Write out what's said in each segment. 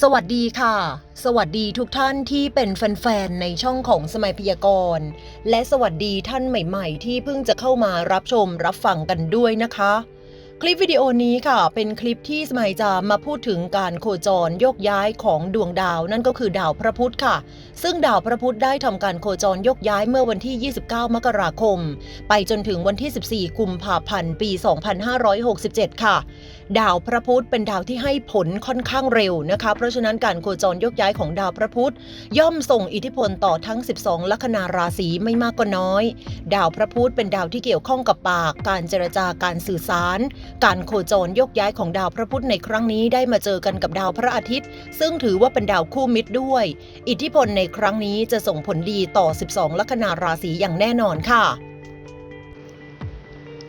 สวัสดีค่ะ สวัสดีทุกท่านที่เป็นแฟนๆ ในช่องของสมัยพยากรณ์ และสวัสดีท่านใหม่ๆ ที่เพิ่งจะเข้ามารับชมรับฟังกันด้วยนะคะ คลิปวิดีโอนี้ค่ะ เป็นคลิปที่สมัยจะมาพูดถึงการโคจรโยกย้ายของดวงดาวนั่นก็คือดาวพระพุธค่ะ ซึ่งดาวพระพุธได้ทำการโคจรโยกย้ายเมื่อวันที่ 29 มกราคม ไปจนถึงวันที่ 14 กุมภาพันธ์ ปี 2567 ค่ะ ดาวพระพุธเป็นดาวที่ให้ผลค่อนข้างเร็วนะคะ เพราะฉะนั้นการโคจรยกย้ายของดาวพระพุธย่อมส่งอิทธิพลต่อทั้ง 12 ลัคนาราศีไม่มากก็น้อย ดาวพระพุธเป็นดาวที่เกี่ยวข้องกับปาก การเจรจาการสื่อสาร การโคจรยกย้ายของดาวพระพุธในครั้งนี้ได้มาเจอกันกับดาวพระอาทิตย์ ซึ่งถือว่าเป็นดาวคู่มิตรด้วย อิทธิพลในครั้งนี้จะส่งผลดีต่อ 12 ลัคนาราศีอย่างแน่นอนค่ะ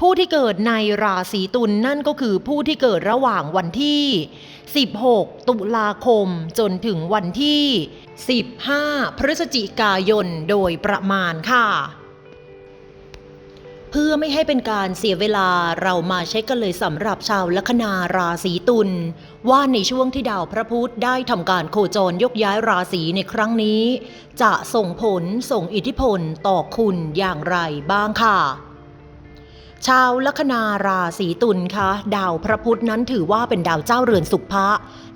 ผู้ที่เกิดในราศีตุลนนั่นก็คือผู้ที่เกิดระหว่างวันที่ 16 ตุลาคมจนถึงวันที่ 15 พฤศจิกายนโดยประมาณค่ะ เพื่อไม่ให้เป็นการเสียเวลาเรามาเช็คกันเลยสำหรับชาวลัคนาราศีตุลว่าในช่วงที่ดาวพระพุธได้ทำการโคจรยกย้ายราศีในครั้งนี้ จะส่งผลส่งอิทธิพลต่อคุณอย่างไรบ้างค่ะ ชาวลัคนาราศีตุลคะดาวพระพุธนั้นถือว่าเป็นดาวเจ้าเรือนสุภะ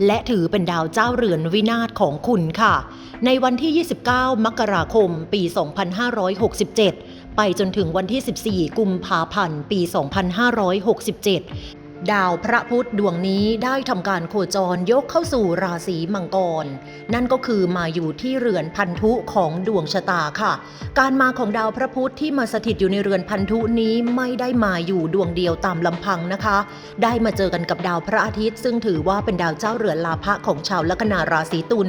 และถือเป็นดาวเจ้าเรือนวินาศของคุณค่ะ ในวันที่ 29 มกราคม ปี 2567 ไปจนถึงวันที่ 14 กุมภาพันธ์ ปี 2567 ดาวพระพุธดวงนี้ได้ทำการโคจรยกเข้าสู่ราศีมังกร นั่นก็คือมาอยู่ที่เรือนพันธุของดวงชะตาค่ะ การมาของดาวพระพุธที่มาสถิตอยู่ในเรือนพันธุนี้ไม่ได้มาอยู่ดวงเดียวตามลำพังนะคะ ได้มาเจอกันกับดาวพระอาทิตย์ ซึ่งถือว่าเป็นดาวเจ้าเรือนลาภะของชาวลัคนาราศีตุล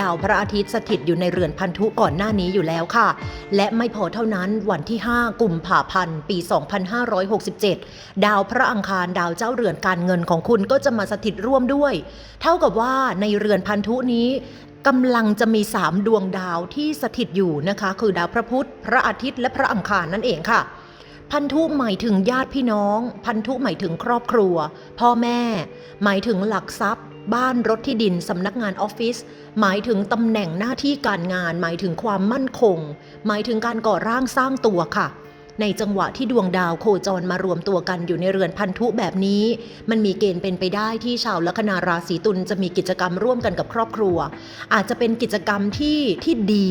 ดาวพระอาทิตย์สถิตอยู่ในเรือนพันธุก่อนหน้านี้อยู่แล้วค่ะ และไม่พอเท่านั้นวันที่ 5 กุมภาพันธ์ปี 2567 ดาวพระอังคารดาวเจ้าเรือนการเงินของคุณก็จะมาสถิตร่วมด้วย เท่ากับว่าในเรือนพันธุนี้กำลังจะมี 3 ดวงดาวที่สถิตอยู่นะคะ คือดาวพระพุธ พระอาทิตย์และพระอังคารนั่นเองค่ะ พันธุหมายถึงญาติพี่น้อง พันธุหมายถึงครอบครัว พ่อแม่ หมายถึงหลักทรัพย์ บ้านรถที่ดินสำนักงานออฟฟิศหมายถึงตำแหน่งหน้าที่การงาน หมายถึงความมั่นคง หมายถึงการก่อร่างสร้างตัวค่ะ ในจังหวะที่ดวงดาวโคจรมารวมตัวกันอยู่ในเรือนพันธุแบบนี้ มันมีเกณฑ์เป็นไปได้ที่ชาวลัคนาราศีตุลจะมีกิจกรรมร่วมกันกับครอบครัว อาจจะเป็นกิจกรรมที่ที่ดี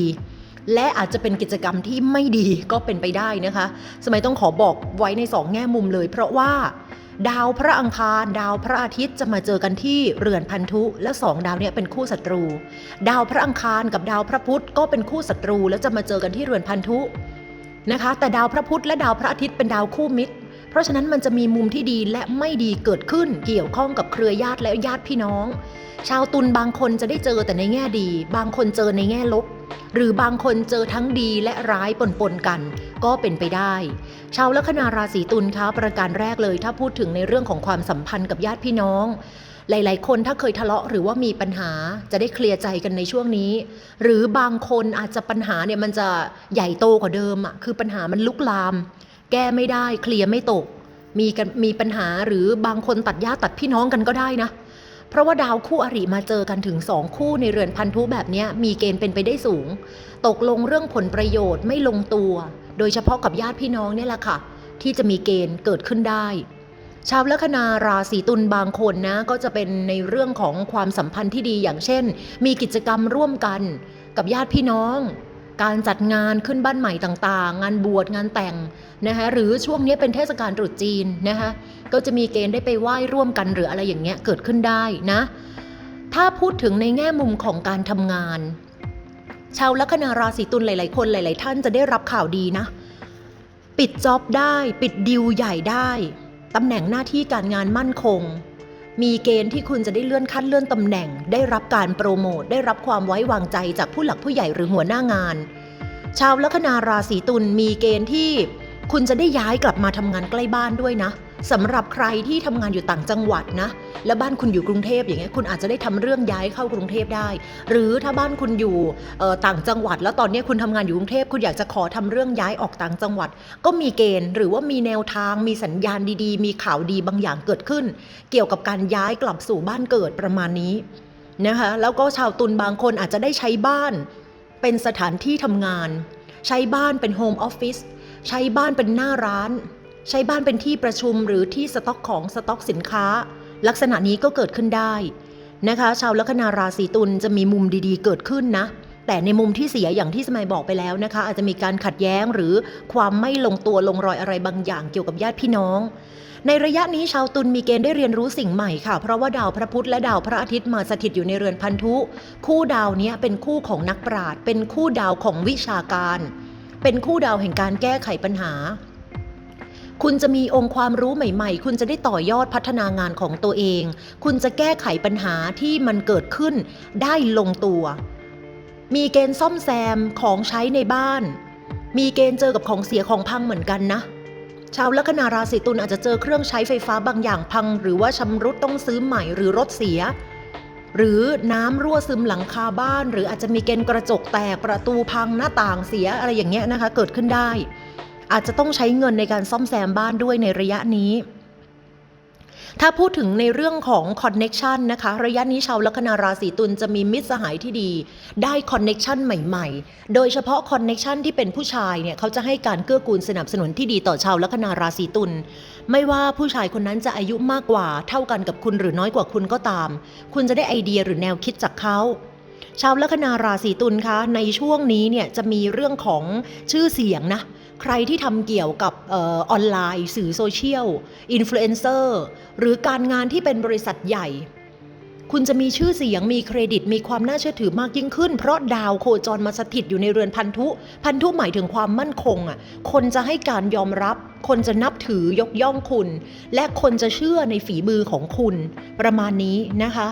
และอาจจะเป็นกิจกรรมที่ไม่ดีก็เป็นไปได้นะคะ สมัยต้องขอบอกไว้ในสองแง่มุมเลย เพราะว่าดาวพระอังคาร ดาวพระอาทิตย์จะมาเจอกันที่เรือนพันธุและสองดาวเนี้เป็นคู่ศัตรู ดาวพระอังคารกับดาวพระพุธก็เป็นคู่ศัตรูแล้วจะมาเจอกันที่เรือนพันธุ นะคะ แต่ดาวพระพุธและดาวพระอาทิตย์เป็นดาวคู่มิตร เพราะฉะนั้นมันจะมีมุมที่ดีและไม่ดีเกิดขึ้นเกี่ยวข้องกับเครือญาติและญาติพี่น้อง ชาวตุลบางคนจะได้เจอแต่ในแง่ดี บางคนเจอในแง่ลบ หรือบางคนเจอทั้งดีและร้ายปนๆกัน ก็เป็นไปได้ ชาวลัคนาราศีตุลคะประการแรกเลย ถ้าพูดถึงในเรื่องของความสัมพันธ์กับญาติพี่น้อง หลาย ๆ คนถ้าเคยทะเลาะหรือว่ามีปัญหาจะได้เคลียร์ใจกันในช่วงนี้ หรือบางคนอาจจะปัญหาเนี่ยมันจะใหญ่โตกว่าเดิมอะคือปัญหามันลุกลาม แก้ไม่ได้เคลียร์ไม่ตก มีกันมีปัญหาหรือบางคนตัดญาติตัดพี่น้องกันก็ได้นะ เพราะว่าดาวคู่อริมาเจอกันถึงสองคู่ในเรือนพันธุแบบนี้มีเกณฑ์เป็นไปได้สูง ตกลงเรื่องผลประโยชน์ไม่ลงตัว โดยเฉพาะกับญาติพี่น้องเนี่ยแหละค่ะ ที่จะมีเกณฑ์เกิดขึ้นได้ ชาวลัคนาราศีตุลบางคนนะก็จะเป็นในเรื่องของความสัมพันธ์ที่ดีอย่างเช่น มีกิจกรรมร่วมกันกับญาติพี่น้อง การจัดงานขึ้นบ้านใหม่ต่างๆ งานบวชงานแต่งนะคะหรือช่วงนี้เป็นเทศกาลตรุษจีนนะคะก็จะมีเกณฑ์ได้ไปไหว้ร่วมกันหรืออะไรอย่างเงี้ยเกิดขึ้นได้นะถ้าพูดถึงในแง่มุมของการทำงาน ชาวลัคนาราศีตุลหลาย ๆ คนหลาย ๆ ท่านจะได้รับข่าวดีนะ ปิดจ็อบได้ ปิดดิวใหญ่ได้ ตำแหน่งหน้าที่การงานมั่นคง มีเกณฑ์ที่คุณจะได้เลื่อนขั้นเลื่อนตำแหน่ง ได้รับการโปรโมทได้รับความไว้วางใจจากผู้หลักผู้ใหญ่หรือหัวหน้างาน ชาวลัคนาราศีตุลมีเกณฑ์ที่ คุณจะได้ย้ายกลับมาทำงานใกล้บ้านด้วยนะ สำหรับใครที่ทำงานอยู่ต่างจังหวัดนะ แล้วบ้านคุณอยู่กรุงเทพอย่างเงี้ยคุณอาจจะได้ทำเรื่องย้ายเข้ากรุงเทพได้ หรือถ้าบ้านคุณอยู่ต่างจังหวัด แล้วตอนนี้คุณทำงานอยู่กรุงเทพคุณอยากจะขอทำเรื่องย้ายออกต่างจังหวัด ก็มีเกณฑ์หรือว่ามีแนวทางมีสัญญาณดีๆ มีข่าวดีบางอย่างเกิดขึ้น เกี่ยวกับการย้ายกลับสู่บ้านเกิดประมาณนี้นะคะแล้วก็ชาวตุลบางคนอาจจะได้ใช้บ้านเป็นสถานที่ทำงาน ใช้บ้านเป็นโฮมออฟฟิศใช้บ้านเป็นหน้าร้าน ใช้บ้านเป็นที่ประชุมหรือที่สต็อกของสต็อกสินค้า ลักษณะนี้ก็เกิดขึ้นได้นะคะ ชาวลัคนาราศีตุลจะมีมุมดีๆ เกิดขึ้นนะแต่ในมุมที่เสียอย่างที่สมัยบอกไปแล้วนะคะ อาจจะมีการขัดแย้งหรือความไม่ลงตัวลงรอยอะไรบางอย่างเกี่ยวกับญาติพี่น้อง ในระยะนี้ชาวตุลมีเกณฑ์ได้เรียนรู้สิ่งใหม่ค่ะ เพราะว่าดาวพระพุธและดาวพระอาทิตย์มาสถิตอยู่ในเรือนพันธุ คู่ดาวนี้เป็นคู่ของนักปราชญ์เป็นคู่ดาวของวิชาการ เป็นคู่ดาวแห่งการแก้ไขปัญหา คุณจะมีองค์ความรู้ใหม่ ๆ คุณจะได้ต่อยอดพัฒนางานของตัวเอง คุณจะแก้ไขปัญหาที่มันเกิดขึ้นได้ลงตัว มีเกณฑ์ซ่อมแซมของใช้ในบ้าน มีเกณฑ์เจอกับของเสียของพังเหมือนกันนะ ชาวลัคนาราศีตุลอาจจะเจอเครื่องใช้ไฟฟ้าบางอย่างพัง หรือว่าชำรุดต้องซื้อใหม่หรือรถเสียหรือน้ำรั่วซึมหลังคาบ้าน หรืออาจจะมีเกณฑ์กระจกแตกประตูพังหน้าต่างเสียอะไรอย่างเงี้ยนะคะ เกิดขึ้นได้ อาจจะต้องใช้เงินในการซ่อมแซมบ้านด้วยในระยะนี้ถ้าพูดถึงในเรื่องของคอนเน็ชันนะคะ ระยะนี้ชาวลัคนาราศีตุลจะมีมิตรสหายที่ดี ได้คอนเน็ชันใหม่ๆ โดยเฉพาะคอนเน็ชันที่เป็นผู้ชายเนี่ยเขาจะให้การเกื้อกูลสนับสนุนที่ดีต่อชาวลัคนาราศีตุลไม่ว่าผู้ชายคนนั้นจะอายุมากกว่าเท่ากันกับคุณหรือน้อยกว่าคุณก็ตาม คุณจะได้ไอเดียหรือแนวคิดจากเขาชาวลัคนาราศีตุลคะในช่วงนี้เนี่ยจะมีเรื่องของชื่อเสียงนะ ใครที่ทำเกี่ยวกับออนไลน์ สื่อโซเชียลอินฟลูเอนเซอร์หรือการงานที่เป็นบริษัทใหญ่ คุณจะมีชื่อเสียงมีเครดิตมีความน่าเชื่อถือมากยิ่งขึ้น เพราะดาวโคจรมาสถิตอยู่ในเรือนพันธุ พันธุหมายถึงความมั่นคงอะคนจะให้การยอมรับ คนจะนับถือยกย่องคุณ และคนจะเชื่อในฝีมือของคุณ ประมาณนี้นะคะ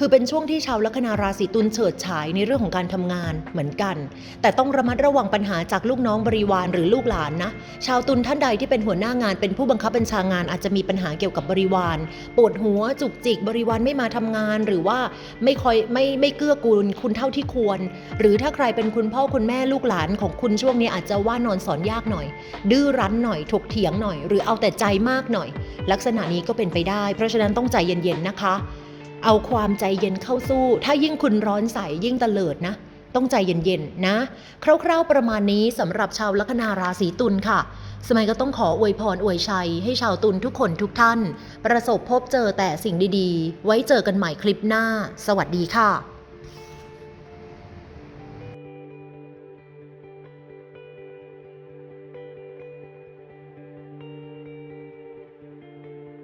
คือเป็นช่วงที่ชาวลัคนาราศีตุลเฉิดฉายในเรื่องของการทำงานเหมือนกัน แต่ต้องระมัดระวังปัญหาจากลูกน้องบริวารหรือลูกหลานนะ ชาวตุลท่านใดที่เป็นหัวหน้างานเป็นผู้บังคับบัญชางานอาจจะมีปัญหาเกี่ยวกับบริวารปวดหัวจุกจิกบริวารไม่มาทำงาน หรือว่าไม่คอยไม่ไม่เกื้อกูลคุณเท่าที่ควร หรือถ้าใครเป็นคุณพ่อคุณแม่ลูกหลานของคุณช่วงนี้อาจจะว่านอนสอนยากหน่อย ดื้อรั้นหน่อยถกเถียงหน่อย หรือเอาแต่ใจมากหน่อย ลักษณะนี้ก็เป็นไปได้ เพราะฉะนั้นต้องใจเย็นๆนะคะ เอาความใจเย็นเข้าสู้ ถ้ายิ่งคุณร้อนใสยิ่งตะเลิดนะ ต้องใจเย็นๆนะ คร่าวๆประมาณนี้สำหรับชาวลัคนาราศีตุลค่ะ สมัยก็ต้องขออวยพรอวยชัย ให้ชาวตุลทุกคนทุกท่าน ประสบพบเจอแต่สิ่งดีๆ ไว้เจอกันใหม่คลิปหน้า สวัสดีค่ะ